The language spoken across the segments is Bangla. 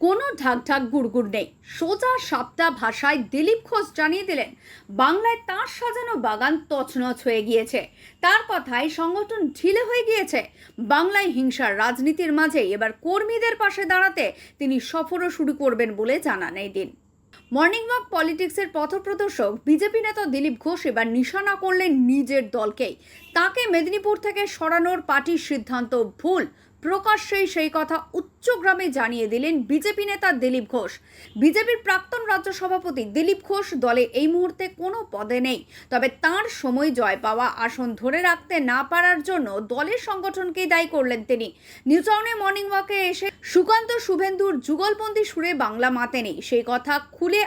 কোনো ঢাকঢাক গুড়গুড় নেই। সোজা সাপটা ভাষায় দিলীপ ঘোষ জানিয়ে দিলেন, বাংলায় তার সাজানো বাগান তছনছ হয়ে গিয়েছে। তার কথায় সংগঠন ঢিলে হয়ে গিয়েছে। বাংলায় হিংসার রাজনীতির মাঝে এবার কর্মীদের পাশে দাঁড়াতে তিনি সফরও শুরু করবেন বলে জানান এই দিন। মর্নিং ওয়াক পলিটিক্সের পথপ্রদর্শক, বিজেপি নেতা দিলীপ ঘোষ এবার নিশানা করলেন নিজের দলকেই। তাকে মেদিনীপুর থেকে সরানোর পার্টির সিদ্ধান্ত ভুল প্রকাশ্যেই সেই কথা উচ্চগ্রামে জানিয়ে দিলেন বিজেপি নেতা দিলীপ ঘোষ। বিজেপির প্রাক্তন রাজ্য সভাপতি দিলীপ ঘোষ দলে এই মুহূর্তে কোনো পদে নেই। তবে তার সময় জয় পাওয়া আসন ধরে রাখতে না পারার জন্য দলের সংগঠনকেই দায়ী করলেন তিনি। নিউ টাউনে মর্নিং ওয়াকে এসে সুকান্ত শুভেন্দুর যুগলবন্দি সুরে বাংলা মাতেনি। সেই কথা খুলে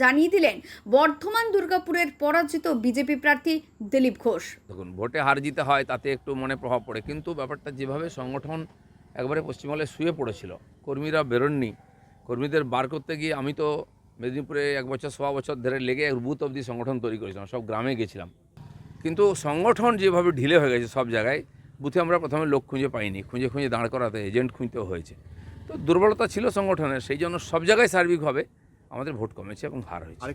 জানিয়ে দিলেন বর্ধমান দুর্গাপুরের পরাজিত বিজেপি প্রার্থী দিলীপ ঘোষ। দেখুন, ভোটে হার জিতে হয়, তাতে একটু মনে প্রভাব পড়ে। কিন্তু ব্যাপারটা যেভাবে সংগঠন একবারে পশ্চিমবঙ্গে শুয়ে পড়েছিল, কর্মীরা বেরোননি, কর্মীদের বার করতে গিয়ে আমি তো মেদিনীপুরে এক বছর, সোয়া বছর ধরে লেগে এক বুথ অবধি সংগঠন তৈরি করেছিলাম, সব গ্রামে গেছিলাম। কিন্তু সংগঠন যেভাবে ঢিলে হয়ে গেছে সব জায়গায়, বুথে আমরা প্রথমে লোক খুঁজে পাইনি, খুঁজে খুঁজে দাঁড় করাতে, এজেন্ট খুঁজতেও হয়েছে। তো দুর্বলতা ছিল সংগঠনের, সেই জন্য সব জায়গায় সার্বিকভাবে আমাদের ভোট কমেছে এবং হার হয়েছে।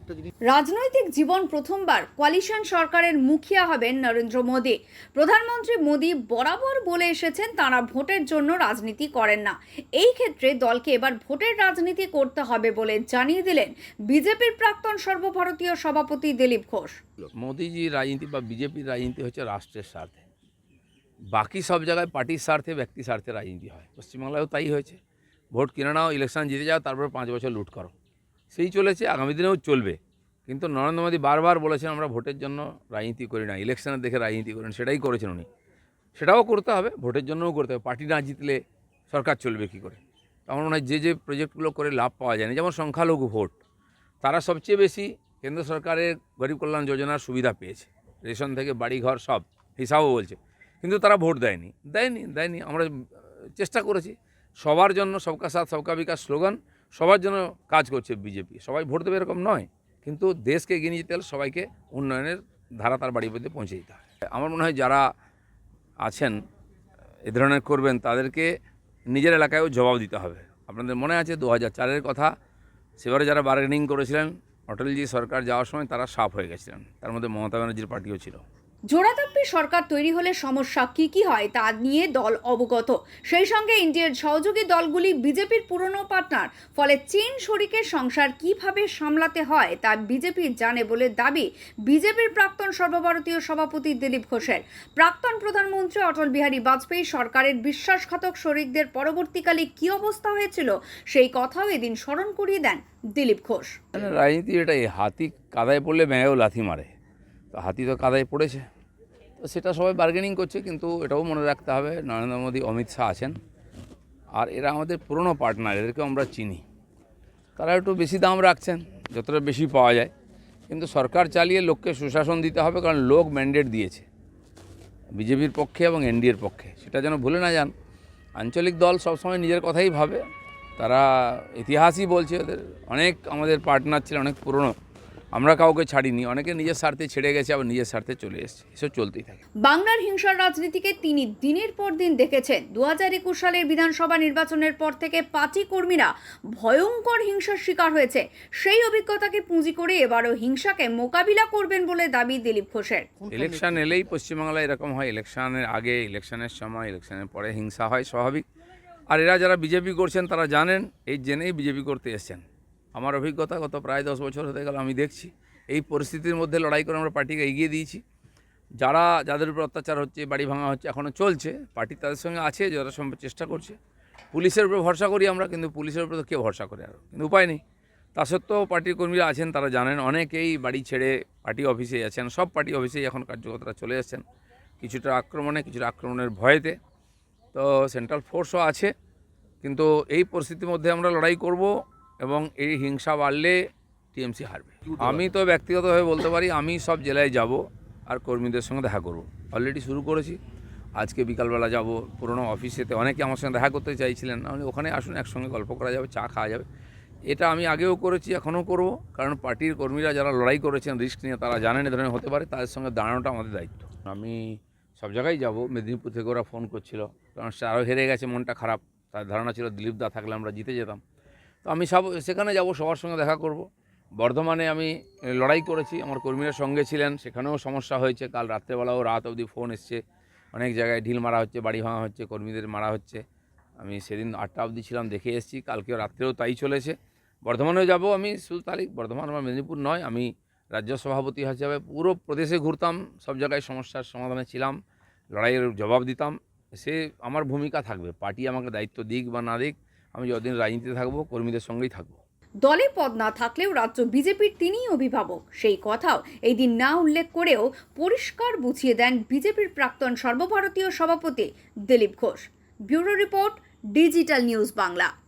রাজনৈতিক জীবন প্রথমবার কোয়ালিশন সরকারের মুখিয়া হবেন নরেন্দ্র মোদী। প্রধানমন্ত্রী মোদী বরাবর বলে এসেছেন তারা ভোটের জন্য রাজনীতি করেন না। এই ক্ষেত্রে দলকে এবার ভোটের রাজনীতি করতে হবে বলে জানিয়ে দিলেন বিজেপির প্রাক্তন সর্বভারতীয় সভাপতি দিলীপ ঘোষ। মোদিজির রাজনীতি বা বিজেপির রাজনীতি হচ্ছে রাষ্ট্রের স্বার্থে। বাকি সব জায়গায় পার্টির স্বার্থে ব্যক্তি স্বার্থে রাজনীতি হয়। পশ্চিমবাংলায়ও তাই হয়েছে। ভোট কিনে নাও ইলেকশন জিতে যাও তারপর পাঁচ বছর লুট করো। সেই চলেছে, আগামী দিনেও চলবে। কিন্তু নরেন্দ্র মোদী বারবার বলেছেন, আমরা ভোটের জন্য রাজনীতি করি না। ইলেকশনের দেখে রাজনীতি করেন, সেটাই করেছেন উনি। সেটাও করতে হবে, ভোটের জন্যও করতে হবে। পার্টি না জিতলে সরকার চলবে কী করে? আমার মনে হয় যে যে প্রজেক্টগুলো করে লাভ পাওয়া যায়নি, যেমন সংখ্যালঘু ভোট, তারা সবচেয়ে বেশি কেন্দ্র সরকারের গরিব কল্যাণ যোজনার সুবিধা পেয়েছে। রেশন থেকে বাড়ি ঘর সব, হিসাবও বলছে। কিন্তু তারা ভোট দেয়নি দেয়নি দেয়নি। আমরা চেষ্টা করেছি, সবার জন্য, সবকা সাথ, সবকা বিকাশ, স্লোগান সবার জন্য কাজ করছে বিজেপি। সবাই ভোট দেবে এরকম নয়, কিন্তু দেশকে এগিয়ে নিয়ে যেতে হলে সবাইকে উন্নয়নের ধারা তার বাড়ি পর্যন্ত পৌঁছে দিতে হয় আমার মনে হয় যারা আছেন, এ ধরনের করবেন, তাদেরকে নিজের এলাকায়ও জবাব দিতে হবে। আপনাদের মনে আছে দু হাজার চারের কথা? সেবারে যারা বার্গেনিং করেছিলেন, অটলজি সরকার যাওয়ার সময় তারা সাফ হয়ে গেছিলেন। তার মধ্যে মমতা ব্যানার্জির পার্টিও ছিল। জোড়াতাপ্পি সরকার তৈরি হলে সমস্যা কি কি হয় তা নিয়ে দল অবগত। সেই সঙ্গে ইন্ডিয়ার সহযোগী দলগুলি বিজেপির পুরনো পার্টনার, ফলে চীন শরিকের সংসার কীভাবে সামলাতে হয় তা বিজেপি জানে বলে দাবি বিজেপির প্রাক্তন সর্বভারতীয় সভাপতি দিলীপ ঘোষের। প্রাক্তন প্রধানমন্ত্রী অটল বিহারী বাজপেয়ী সরকারের বিশ্বাসঘাতক শরিকদের পরবর্তীকালে কি অবস্থা হয়েছিল সেই কথাও এদিন স্মরণ করিয়ে দেন দিলীপ ঘোষ। রাজনীতি এটাই, হাতি কাদায় পড়লে ব্যাঙেও লাথি মারে। তো হাতি তো কাদায় পড়েছে। তো সেটা সবাই বার্গেনিং করছে, কিন্তু এটাও মনে রাখতে হবে, নরেন্দ্র মোদী, অমিত শাহ আছেন। আর এরা আমাদের পুরনো পার্টনার এদেরকেও আমরা চিনি। তারা একটু বেশি দাম রাখছেন, যতটা বেশি পাওয়া যায়। কিন্তু সরকার চালিয়ে লোককে সুশাসন দিতে হবে, কারণ লোক ম্যান্ডেট দিয়েছে। বিজেপির পক্ষে এবং এনডিএর পক্ষে। সেটা যেন ভুলে না যান। আঞ্চলিক দল সবসময় নিজের কথাই ভাবে। তারা ইতিহাসই বলছে, ওদের অনেক আমাদের পার্টনার ছিল অনেক পুরনো। আমরা কাউকে ছাড়িনি অনেকে নিজের স্বার্থে ছেড়ে গেছে আবার নিজের স্বার্থে চলে এসেছে এসব চলতেই থাকে। বাংলার হিংসার রাজনীতিকে তিনি দিনের পর দিন দেখেছেন। দু হাজার একুশ সালের বিধানসভা নির্বাচনের পর থেকে পার্টি কর্মীরা ভয়ঙ্কর হিংসার শিকার হয়েছে। সেই অভিজ্ঞতাকে পুঁজি করে এবারও হিংসাকে মোকাবিলা করবেন বলে দাবি দিলীপ ঘোষের। ইলেকশন এলেই পশ্চিমবাংলায় এরকম হয় ইলেকশনের আগে ইলেকশনের সময় ইলেকশনের পরে হিংসা হয় স্বাভাবিক। আর এরা যারা বিজেপি করছেন তারা জানেন এই জেনেই বিজেপি করতে এসছেন। আমার অভিজ্ঞতা গত প্রায় দশ বছর হতে গেল, আমি দেখছি। এই পরিস্থিতির মধ্যে লড়াই করে আমরা পার্টিকে এগিয়ে দিয়েছি। যারা, যাদের উপর অত্যাচার হচ্ছে, বাড়ি ভাঙা হচ্ছে এখনও চলছে, পার্টি তাদের সঙ্গে আছে যারা সম্ভব চেষ্টা করছে। পুলিশের উপরে ভরসা করি আমরা, কিন্তু পুলিশের উপরে তো কে ভরসা করে আর? কিন্তু উপায় নেই। তা সত্ত্বেও পার্টির কর্মীরা আছেন, তারা জানেন, অনেকেই বাড়ি ছেড়ে পার্টি অফিসে আছেন। সব পার্টি অফিসেই এখন কার্যকর্তারা চলে যাচ্ছেন কিছুটা আক্রমণে, কিছুটা আক্রমণের ভয়েতে। তো সেন্ট্রাল ফোর্সও আছে, কিন্তু এই পরিস্থিতির মধ্যে আমরা লড়াই করব। এবং এই হিংসা বাড়লে টিএমসি হারবে। আমি তো ব্যক্তিগতভাবে বলতে পারি আমি সব জেলায় যাব আর কর্মীদের সঙ্গে দেখা করব। অলরেডি শুরু করেছি। আজকে বিকালবেলা যাব পুরনো অফিসেতে অনেকে আমার সঙ্গে দেখা করতে চাইছিলেন আমি ওখানে আসুন একসঙ্গে গল্প করা যাবে চা খাওয়া যাবে। এটা আমি আগেও করেছি এখনও করব কারণ পার্টির কর্মীরা যারা লড়াই করেছেন রিস্ক নিয়ে তারা জানেন এ ধরনের হতে পারে তাদের সঙ্গে দাঁড়ানোটা আমাদের দায়িত্ব। আমি সব জায়গায় যাব মেদিনীপুর থেকে ওরা ফোন করছিল কারণ সে আরও হেরে গেছে মনটা খারাপ তার ধারণা ছিল দিলীপ দা থাকলে আমরা জিতে যেতাম। তো আমি সব, সেখানে যাব, সবার সঙ্গে দেখা করব। বর্ধমানে আমি লড়াই করেছি, আমার কর্মীরা সঙ্গে ছিলেন, সেখানেও সমস্যা হয়েছে। কাল রাত্রেবেলাও রাত অবধি ফোন এসছে। অনেক জায়গায় ঢিল মারা হচ্ছে, বাড়ি ভাঙা হচ্ছে, কর্মীদের মারা হচ্ছে। আমি সেদিন আটটা অবধি ছিলাম, দেখে এসেছি, কালকেও রাত্রেও তাই চলেছে। বর্ধমানেও যাব আমি, শুধু তারিখ বর্ধমান আমার মেদিনীপুর নয়, আমি রাজ্য সভাপতি হিসাবে পুরো প্রদেশে ঘুরতাম, সব জায়গায় সমস্যার সমাধানে ছিলাম, লড়াইয়ের জবাব দিতাম। সে আমার ভূমিকা থাকবে, পার্টি আমাকে দায়িত্ব দিক বা না দিক আমি যতদিন রাজনীতিতে থাকব, কর্মীদের সঙ্গেই থাকব। দলে পদ না থাকলেও রাজ্য বিজেপির তিনিই অভিভাবক। সেই কথাও এই দিন না উল্লেখ করেও পরিষ্কার বুঝিয়ে দেন বিজেপির প্রাক্তন সর্বভারতীয় সভাপতি Dilip Ghosh. Bureau report, digital news Bangla.